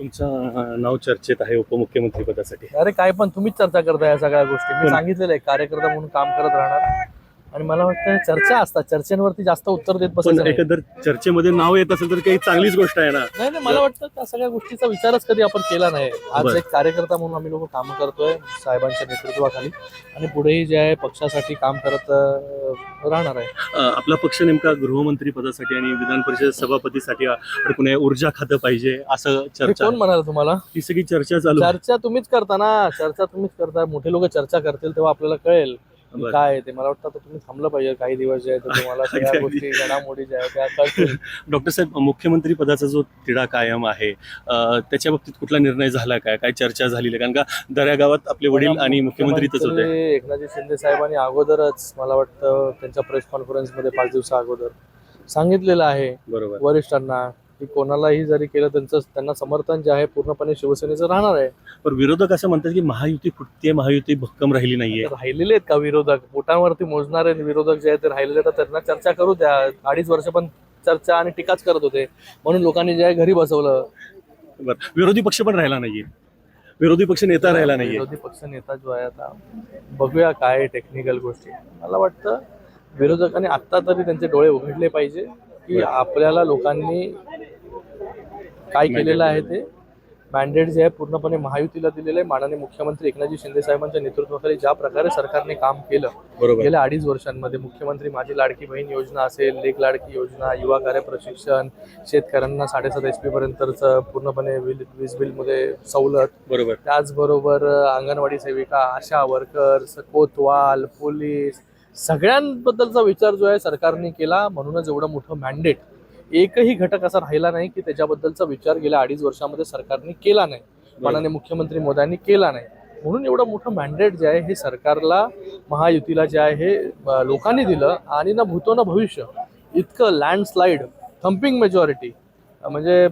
तुमचं नाव चर्चेत आहे उपमुख्यमंत्री पदासाठी. अरे काय पण तुम्हीच चर्चा करताय या सगळ्या गोष्टी. मी सांगितलेलं आहे कार्यकर्ता म्हणून काम करत राहणार. आणि मला वाटतं चर्चा असतात. चर्चेवरती जास्त उत्तर देत पण नाही. एकंदर चर्चेमध्ये नाव येत असेल तर काही चांगलीच गोष्ट आहे ना? नाही नाही मला वाटतं त्या सगळ्या गोष्टीचा विचारच कधी आपण केला नाही. आज बरं. एक कार्यकर्ता म्हणून आम्ही लोक काम करतोय साहेबांच्या नेतृत्वाखाली. आणि पुढेही जे आहे पक्षासाठी काम करत अं, राहणार आहे. अं, आपला पक्ष नेमका गृहमंत्री पदासाठी आणि विधान परिषद सभापतीसाठी अडकून आहे ऊर्जा खातं पाहिजे असं चर्चा कोण आहे. म्हणाल तुम्हाला? ही सगळी चर्चा चालू आहे. चर्चा तुम्हीच करता ना. चर्चा तुम्हीच करता. मोठे लोक चर्चा करतील तेव्हा आपल्याला कळेल. की. काय आहे ते? मला वाटतं आता तुम्ही थांबलं पाहिजे काही दिवस जे आहे तर तुम्हाला सगळ्या. गोष्टी घडामोडी ज्या आहेत त्या कळतील. डॉक्टर साहेब मुख्यमंत्री पदाचा जो तिढा कायम आहे अं, त्याच्या बाबतीत कुठला निर्णय झाला काय? काय चर्चा झालेली आहे? कारण का दर्या गावात आपले वडील आणि होते. मुख्यमंत्री एकनाथजी शिंदे साहेबांनी अगोदरच मला वाटतं त्यांच्या प्रेस कॉन्फरन्समध्ये पाच दिवसा अगोदर सांगितलेलं आहे. बरोबर. वरिष्ठांना की कोणालाही जरी केलं त्यांचं त्यांना समर्थन जे आहे पूर्णपणे शिवसेनेचं राहणार आहे. पण विरोधक असं म्हणतात की महायुती फुटते महायुती भक्कम राहिली नाहीये. राहिलेले आहेत का विरोधक? पोटांवरती मोजणारे विरोधक जे आहेत ते राहिलेले तर त्यांना चर्चा करू द्या. अडीच वर्ष पण चर्चा आणि टीकाच करत होते. म्हणून लोकांनी जे आहे घरी बसवलं. बरं. विरोधी पक्ष पण राहिला नाहीये. विरोधी पक्ष नेता राहिला नाहीये. विरोधी पक्ष नेता जो आहे आता बघूया काय टेक्निकल गोष्टी मला वाटतं विरोधकांनी आत्ता तरी त्यांचे डोळे उघडले पाहिजे की आपल्याला लोकांनी काय केलेलं आहे ते? मॅन्डेट जे आहे पूर्णपणे महायुतीला दिलेलं आहे. माननीय मुख्यमंत्री एकनाथजी शिंदे साहेबांच्या नेतृत्वाखाली ज्या प्रकारे सरकारने काम केलं गेल्या अडीच वर्षांमध्ये मुख्यमंत्री माझी लाडकी बहीण योजना असेल लेख लाडकी योजना युवा कार्य प्रशिक्षण शेतकऱ्यांना साडेसात एच पी पर्यंतचं पूर्णपणे वीज वीज बिलमध्ये सवलत. बरोबर. त्याचबरोबर अंगणवाडी सेविका आशा वर्कर्स कोतवाल पोलीस सगळ्यांबद्दलचा विचार जो आहे सरकारने केला. म्हणूनच एवढं मोठं मॅन्डेट एकही घटक असा राहिला नाही की त्याच्याबद्दलचा विचार गेल्या अडीच वर्षामध्ये सरकारने केला नाही. माननीय मुख्यमंत्री मोदयांनी केला नाही. म्हणून एवढं मोठं मॅन्डेट जे आहे हे सरकारला महायुतीला जे आहे हे लोकांनी दिलं आणि ना भूतो ना भविष्य. इतकं लँडस्लाईड थम्पिंग मेजॉरिटी म्हणजे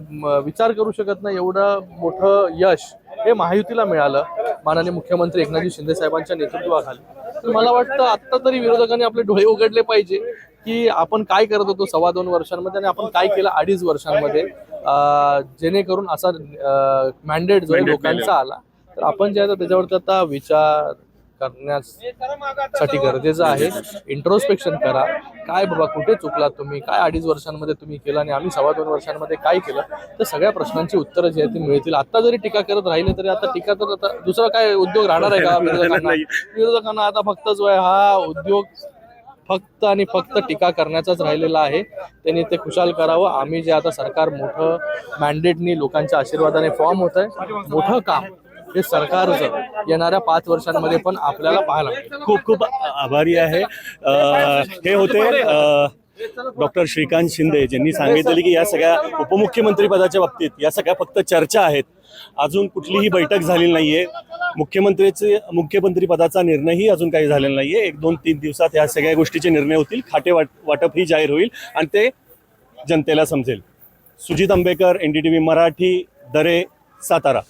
विचार करू शकत नाही एवढं मोठं यश हे महायुतीला मिळालं. माननीय मुख्यमंत्री एकनाथजी शिंदे साहेबांच्या नेतृत्वाखाली. तर मला वाटतं आत्ता तरी विरोधकांनी आपले डोळे उघडले पाहिजे. की आपण काय करत होतो सव्वा दोन वर्षांमध्ये आणि आपण काय केलं अडीच वर्षांमध्ये? जेणेकरून असा मॅन्डेट जो लोकांचा आला तर आपण जे आहे त्याच्यावरती आता विचार करण्यासाठी गरजेचं आहे. इंट्रोस्पेक्शन करा. काय बाबा कुठे चुकलात तुम्ही? काय अडीच वर्षांमध्ये तुम्ही केलं आणि आम्ही सव्वा दोन वर्षांमध्ये काय केलं? तर सगळ्या प्रश्नांची उत्तरं जी आहेत ती मिळतील. आता जरी टीका करत राहिले तरी आता टीका तर आता दुसरा काय उद्योग राहणार आहे का? विरोधकांना. विरोधकांना आता फक्त जो आहे हा उद्योग फक्त आणि फक्त टीका करण्याचाच राहिलेला आहे. त्यांनी ते खुशाल करावं. आम्ही जे आता सरकार मोठं मॅन्डेटनी लोकांच्या आशीर्वादाने फॉर्म होत आहे मोठं काम हे सरकारचं येणाऱ्या पाच वर्षांमध्ये पण आपल्याला पाहायला खूप खूप आभारी आहे. हे होते डॉक्टर श्रीकांत शिंदे ज्यांनी सांगितले की या सगळ्या उपमुख्यमंत्री पदाच्या बाबतीत या सगळ्या फक्त चर्चा आहेत. अजून कुठलीही बैठक झालेली नाहीये. मुख्यमंत्रीचे मुख्यमंत्री पदाचा निर्णयही अजून काही झालेला नाही आहे एक दोन तीन दिवसात ह्या सगळ्या गोष्टीचे निर्णय होतील. खाते वाट वाटपही जाहीर होईल आणि ते जनतेला समजेल. सुजित आंबेकर एनडीटीव्ही मराठी दरे सातारा.